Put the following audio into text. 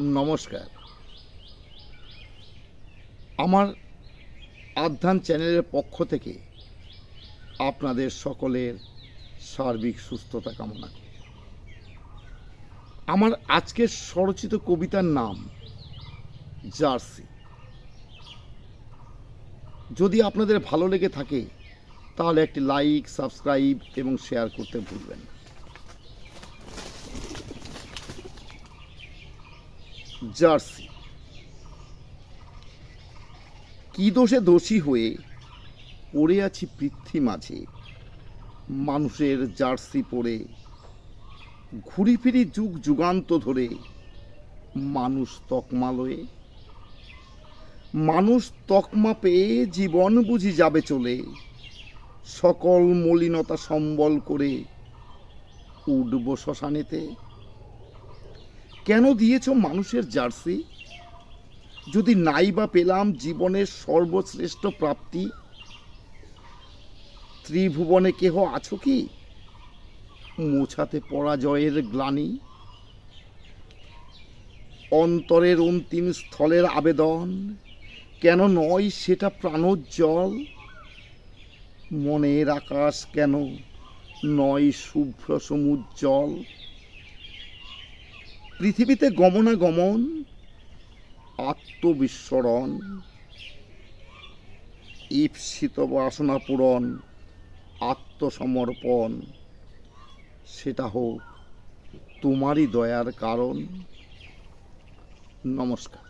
নমস্কার। আমার আধ্যান চ্যানেলের পক্ষ থেকে আপনাদের সকলের সার্বিক সুস্থতা কামনা করি। আমার আজকের স্বরচিত কবিতার নাম জার্সি। যদি আপনাদের ভালো লেগে থাকে, তাহলে একটি লাইক, সাবস্ক্রাইব এবং শেয়ার করতে ভুলবেন না। জার্সি। কি দোষে দোষী হয়ে পড়ে আছি পৃথ্বী মাঝে? মানুষের জার্সি পরে ঘুরি ফিরি যুগ যুগান্ত ধরে মানুষ তকমালয়ে মানুষ তকমা পেয়ে জীবন বুঝি যাবে চলে। সকল মলিনতা সম্বল করে উঠব শ্মশানেতে। কেন দিয়েছ মানুষের জার্সি? যদি নাই বা পেলাম জীবনের সর্বশ্রেষ্ঠ প্রাপ্তি, ত্রিভুবনে কেহ আছো কি? মোছাতে পরাজয়ের গ্লানি। অন্তরের অন্তিম স্থলের আবেদন, কেন নয় সেটা প্রাণোজ্জ্বল? মনের আকাশ কেন নয় শুভ্র সমুজ্জ্বল? পৃথিবীতে গমনাগমন আত্মবিস্মরণ ঈপ্সিত বাসনা পূরণ আত্মসমর্পণ সেটা হোক তোমারই দয়ার কারণ। নমস্কার।